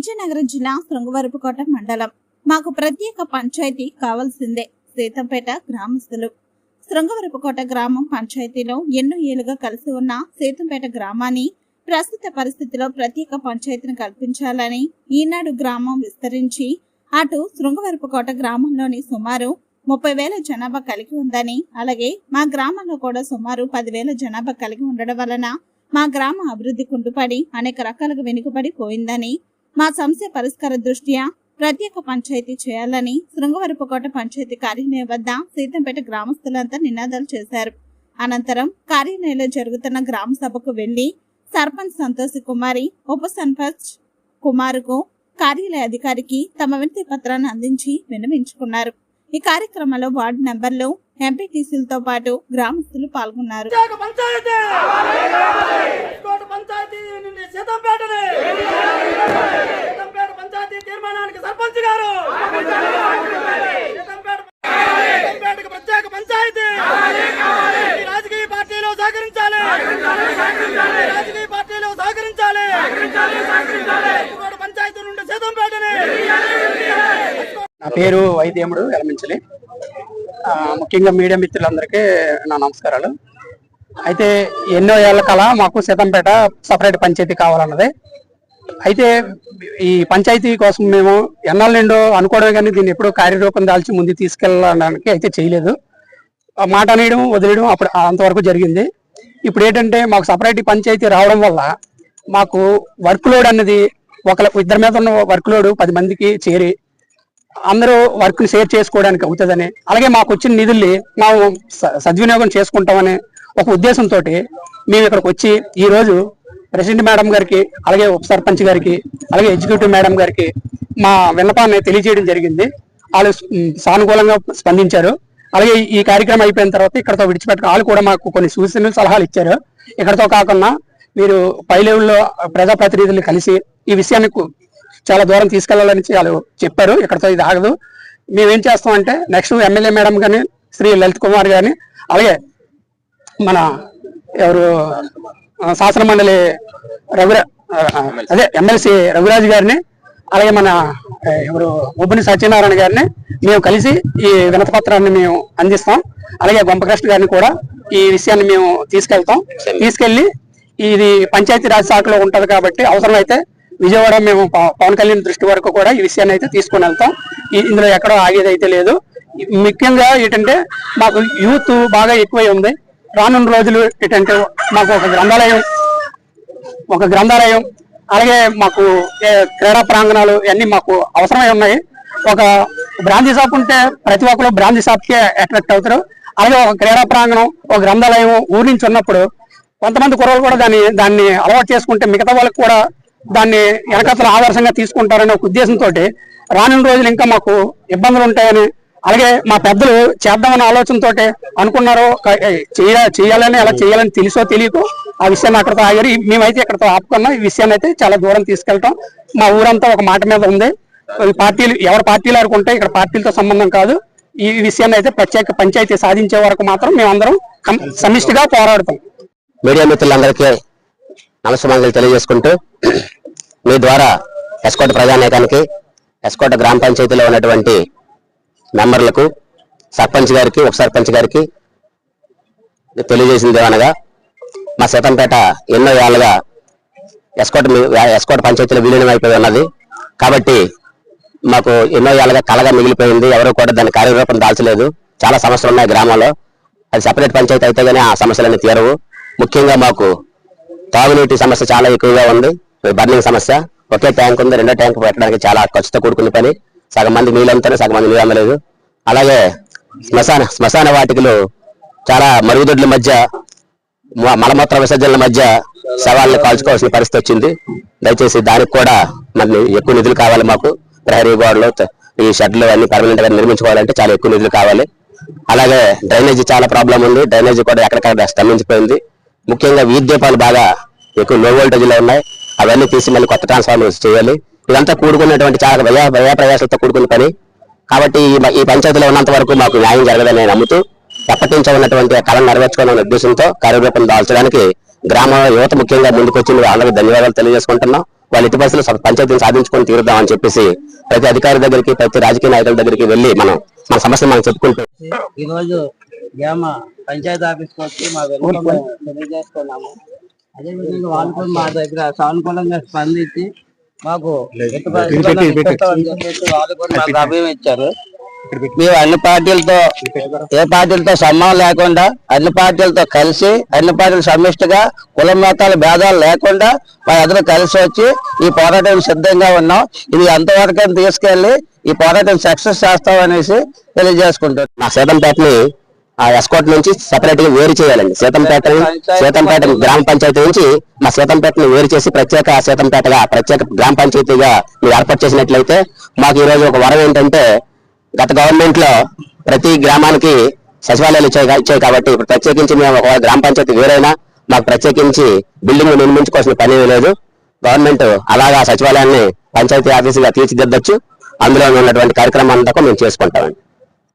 విజయనగరం జిల్లా శృంగవరపుకోట మండలం. మాకు ప్రత్యేక పంచాయతీ కావాల్సిందే సీతంపేట గ్రామస్తులు. శృంగవరపుకోట గ్రామం పంచాయతీలో ఎన్నో ఏళ్ళుగా కలిసి ఉన్న సీతంపేట గ్రామాన్ని ప్రస్తుత పరిస్థితిలో ప్రత్యేక పంచాయతీని కల్పించాలని ఈనాడు గ్రామం విస్తరించి అటు శృంగవరపుకోట గ్రామంలోని సుమారు ముప్పై వేల జనాభా కలిగి ఉందని అలాగే మా గ్రామంలో కూడా సుమారు పదివేల జనాభా కలిగి ఉండడం వలన మా గ్రామ అభివృద్ధి కుంటుపడి అనేక రకాలుగా వెనుకబడి పోయిందని మా సమస్య పరిష్కార దృష్ట్యా ప్రత్యేక పంచాయతీ చేయాలని శృంగవరపుకోట పంచాయతీ కార్యాలయం వద్ద సీతంపేట గ్రామస్తులంతా నినాదాలు చేశారు. అనంతరం కార్యాలయంలో జరుగుతున్న గ్రామ సభకు వెళ్ళి సర్పంచ్ సంతోష్ కుమారి ఉప సర్పంచ్ కుమారుకు కార్యాలయ అధికారికి తమ వినతి పత్రాన్ని అందించి విన్నవించుకున్నారు. ఈ కార్యక్రమంలో వార్డు నెంబర్లు ఎంపీటీసీలతో పాటు గ్రామస్తులు పాల్గొన్నారు. పంచాయతీ కోట పంచాయతీ నుండి సీతంపేటని సీతంపేట పంచాయతీ తీర్మానానికి సర్పంచ్ గారు సీతంపేట సీతంపేటకు ప్రత్యేక పంచాయతీ ఈ రాజకీయ పార్టీలు సహకరించాలి ఈ రాజకీయ పార్టీలు సహకరించాలి కోట పంచాయతీ నుండి సీతంపేటని నా పేరు వైద్యముడు ఎలమించలి. ముఖ్యంగా మీడియా మిత్రులందరికీ నా నమస్కారాలు. అయితే ఎన్నో ఏళ్ళ కల మాకు సీతంపేట సపరేట్ పంచాయతీ కావాలన్నది. అయితే ఈ పంచాయతీ కోసం మేము ఎన్నాళ్ళ నిండో అనుకోవడం కానీ దీన్ని ఎప్పుడూ కార్యరూపం దాల్చి ముందు తీసుకెళ్ళడానికి అయితే చేయలేదు. మాట అనేయడం వదిలేయడం అప్పుడు అంతవరకు జరిగింది. ఇప్పుడు ఏంటంటే మాకు సపరేట్ పంచాయతీ రావడం వల్ల మాకు వర్క్ లోడ్ అన్నది ఒక ఇద్దరి మీద ఉన్న వర్క్ లోడ్ పది మందికి చేరి అందరూ వర్క్ని షేర్ చేసుకోవడానికి అవుతుందని. అలాగే మాకు వచ్చిన నిధుల్ని మేము స- సద్వినియోగం చేసుకుంటామనే ఒక ఉద్దేశంతో మేము ఇక్కడికి వచ్చి ఈ రోజు ప్రెసిడెంట్ మేడం గారికి అలాగే ఉప సర్పంచ్ గారికి అలాగే ఎగ్జిక్యూటివ్ మేడం గారికి మా విన్నపాన్ని తెలియజేయడం జరిగింది. వాళ్ళు సానుకూలంగా స్పందించారు. అలాగే ఈ- కార్యక్రమం అయిపోయిన తర్వాత ఇక్కడతో విడిచిపెట్టక వాళ్ళు కూడా మాకు కొన్ని సూచనలు సలహాలు ఇచ్చారు. ఇక్కడతో కాకుండా మీరు పై లెవెల్లో ప్రజాప్రతినిధులు కలిసి ఈ విషయాన్ని చాలా దూరం తీసుకెళ్ళాలని వాళ్ళు చెప్పారు. ఇక్కడతో ఇది ఆగదు. మేమేం చేస్తామంటే నెక్స్ట్ ఎమ్మెల్యే మేడం కానీ శ్రీ లలిత్ కుమార్ గాని అలాగే మన ఎవరు శాసన మండలి రఘురా అదే ఎమ్మెల్సీ రఘురాజు గారిని అలాగే మన ఎవరు ఒబ్బుని సత్యనారాయణ గారిని మేము కలిసి ఈ వినతి పత్రాన్ని మేము అందిస్తాం. అలాగే గొంపకృష్ణ గారిని కూడా ఈ విషయాన్ని మేము తీసుకెళ్తాం. తీసుకెళ్ళి ఇది పంచాయతీ రాజ్ శాఖలో ఉంటది కాబట్టి అవసరమైతే విజయవాడ మేము పవన్ కళ్యాణ్ దృష్టి వరకు కూడా ఈ విషయాన్ని అయితే తీసుకుని వెళ్తాం. ఇందులో ఎక్కడో ఆగేది అయితే లేదు. ముఖ్యంగా ఏంటంటే మాకు యూత్ బాగా ఎక్కువై ఉంది. రానున్న రోజులు ఏంటంటే మాకు ఒక గ్రంథాలయం ఒక గ్రంథాలయం అలాగే మాకు క్రీడా ప్రాంగణాలు ఇవన్నీ మాకు అవసరమై ఉన్నాయి. ఒక బ్రాంచీ షాప్ ఉంటే ప్రతి ఒక్కరు బ్రాంచీ షాప్కే అట్రాక్ట్ అవుతారు. అలాగే ఒక క్రీడా ప్రాంగణం ఒక గ్రంథాలయం ఊరి నుంచి ఉన్నప్పుడు కొంతమంది కుర్రలు కూడా దాన్ని దాన్ని అలవాటు చేసుకుంటే మిగతా వాళ్ళకి కూడా దాన్ని వెనకతల ఆదర్శంగా తీసుకుంటారనే ఒక ఉద్దేశంతో రానున్న రోజులు ఇంకా మాకు ఇబ్బందులు ఉంటాయని అలాగే మా పెద్దలు చేద్దామన్న ఆలోచనతో అనుకున్నారో చేయ చేయాలని ఎలా చేయాలని తెలుసో తెలియకో ఆ విషయాన్ని అక్కడతో ఆగారు మేమైతే ఇక్కడతో ఆపుకున్నాం. ఈ విషయాన్ని అయితే చాలా దూరం తీసుకెళ్ళటం మా ఊరంతా ఒక మాట మీద ఉంది. పార్టీలు ఎవరి పార్టీలు అనుకుంటే ఇక్కడ పార్టీలతో సంబంధం కాదు. ఈ విషయాన్ని అయితే ప్రత్యేక పంచాయతీ సాధించే వరకు మాత్రం మేమందరం సమిష్టిగా పోరాడతాం. మీడియా మిత్రులందరికీ నమస్కారాలు తెలియజేసుకుంటూ మీ ద్వారా ఎస్కోట ప్రజానేకానికి ఎస్కోట గ్రామ పంచాయతీలో ఉన్నటువంటి మెంబర్లకు సర్పంచ్ గారికి ఉప సర్పంచ్ గారికి తెలియజేసింది ఏమనగా మా సీతంపేట ఎన్నో ఏళ్ళగా ఎస్కోట మీ- ఎస్కోట పంచాయతీలో విలీనం అయిపోయి ఉన్నది. కాబట్టి మాకు ఎన్నో ఏళ్ళగా కలగా మిగిలిపోయింది. ఎవరు కూడా దాని కార్యరూపం దాల్చలేదు. చాలా సమస్యలు ఉన్నాయి గ్రామంలో. అది సపరేట్ పంచాయతీ అయితే కానీ ఆ సమస్యలన్నీ తీరవు. ముఖ్యంగా మాకు తాగునీటి సమస్య చాలా ఎక్కువగా ఉంది. బర్నింగ్ సమస్య. ఒకే ట్యాంక్ ఉంది. రెండో ట్యాంక్ పెట్టడానికి చాలా ఖర్చుతో కూడుకున్న పని. సగం మంది నీళ్ళు అమ్ముతారు సగం మంది నీళ్ళు అమ్మలేదు. అలాగే శ్మశాన శ్మశాన వాటికలు చాలా మరుగుదొడ్ల మధ్య మలమూత్ర విసర్జనల మధ్య శవాలను కాల్చుకోవాల్సిన పరిస్థితి వచ్చింది. దయచేసి దానికి కూడా మరి ఎక్కువ నిధులు కావాలి మాకు. ప్రహరీ గోడలు ఈ షెడ్లు అన్ని పర్మనెంట్గా నిర్మించుకోవాలంటే చాలా ఎక్కువ నిధులు కావాలి. అలాగే డ్రైనేజీ చాలా ప్రాబ్లం ఉంది. డ్రైనేజీ కూడా ఎక్కడికక్కడ స్తంభించిపోయింది. ముఖ్యంగా వీధి దీపాలు బాగా ఎక్కువ లో వోల్టేజ్లో ఉన్నాయి. అవన్నీ తీసి మళ్ళీ కొత్త ట్రాన్స్ఫార్మర్స్ చేయాలి. ఇదంతా కూడుకున్నటువంటి చాలా వ్యయ వ్యయ ప్రయాసాలతో కూడుకున్న పని. కాబట్టి ఈ పంచాయతీలో ఉన్నంత వరకు మాకు న్యాయం జరగదని నేను నమ్ముతూ ఎప్పటి నుంచో ఉన్నటువంటి కళను నెరవేర్చుకోవాలనే ఉద్దేశంతో కార్యరూపం దాల్చడానికి గ్రామ యువత ముఖ్యంగా ముందుకొచ్చి అందరికీ ధన్యవాదాలు తెలియజేసుకుంటున్నాం. వాళ్ళు ఇటు పరిస్థితులు పంచాయతీని సాధించుకొని తీరుద్దామని చెప్పేసి ప్రతి అధికారి దగ్గరికి ప్రతి రాజకీయ నాయకుల దగ్గరికి వెళ్ళి మనం మన సమస్యలు మనం చెప్పుకుంటాం ఈరోజు గ్రామ పంచాయతీ ఆఫీస్కి వచ్చి మా వెనుక తెలియజేస్తున్నాము. అదేవిధంగా వాళ్ళు కూడా మా దగ్గర సానుకూలంగా స్పందించి మాకు వాళ్ళు కూడా మాకు అభయం ఇచ్చారు. మేము అన్ని పార్టీలతో ఏ పార్టీలతో సంబంధం లేకుండా అన్ని పార్టీలతో కలిసి అన్ని పార్టీలు సమిష్టిగా కుల మతాల భేదాలు లేకుండా మా అందరూ కలిసి వచ్చి ఈ పోరాటం సిద్ధంగా ఉన్నాం. ఇది ఎంతవరకు తీసుకెళ్ళి ఈ పోరాటం సక్సెస్ చేస్తాం అనేసి తెలియజేసుకుంటున్నాం. మా సీతంపేటని ఆ ఎస్కోట్ నుంచి సెపరేట్గా వేరు చేయాలండి. సీతంపేట సీతంపేట గ్రామ పంచాయతీ నుంచి మా సీతంపేటని వేరు చేసి ప్రత్యేక సీతంపేటగా ప్రత్యేక గ్రామ పంచాయతీగా మీరు ఏర్పాటు చేసినట్లయితే మాకు ఈ రోజు ఒక వరం ఏంటంటే గత గవర్నమెంట్లో ప్రతి గ్రామానికి సచివాలయాలు ఇచ్చాయి కాబట్టి ఇప్పుడు ప్రత్యేకించి మేము ఒక గ్రామ పంచాయతీ వేరైనా మాకు ప్రత్యేకించి బిల్డింగ్ నిర్మించుకోవాల్సిన పని లేదు. గవర్నమెంట్ అలాగా సచివాలయాన్ని పంచాయతీ ఆఫీసుగా తీర్చిదిద్దొచ్చు. అందులో ఉన్నటువంటి కార్యక్రమం అంతా కూడా మేము చేసుకుంటామండి.